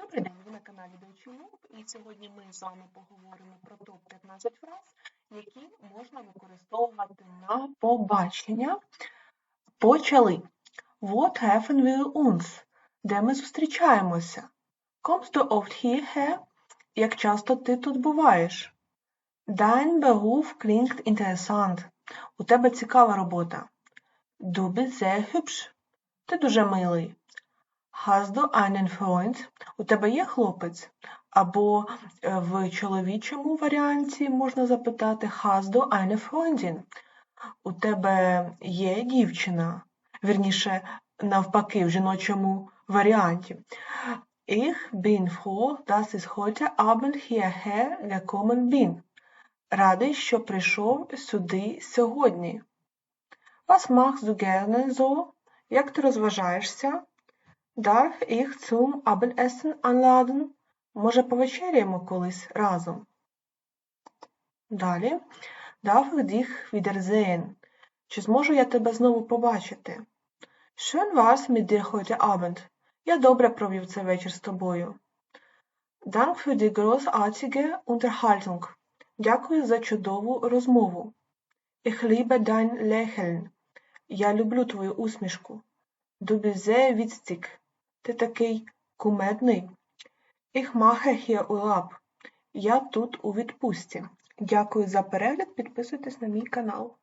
Добрий день, ви на каналі Deutsche і сьогодні ми з вами поговоримо про топ-15 фраз, які можна використовувати на побачення. Почали. What treffen wir uns? Де ми зустрічаємося? Kommst du oft hierher? Як часто ти тут буваєш? Dein Beruf klingt interessant. У тебе цікава робота. Du bist sehr hübsch. Ти дуже милий. Hast du einen Freund? У тебе є хлопець? Або е, в чоловічому варіанті можна запитати Hast du eine Freundin? У тебе є дівчина? Вірніше, навпаки, в жіночому варіанті. Ich bin froh, dass ich heute Abend hierher gekommen bin. Радий, що прийшов сюди сьогодні. Was machst du gerne so? Як ти розважаєшся? Darf ich zum Abendessen anladen? Може, повечеряємо колись разом? Далі. Darf ich dich wiedersehen? Чи зможу я тебе знову побачити? Schön war's mit dir heute Abend. Я добре провів цей вечір з тобою. Dank für die großartige Unterhaltung. Дякую за чудову розмову. Ich liebe dein Lächeln. Я люблю твою усмішку. Du bist sehr witzig. Ти такий кумедний. Ich mache. Я тут у відпустці. Дякую за перегляд. Підписуйтесь на мій канал.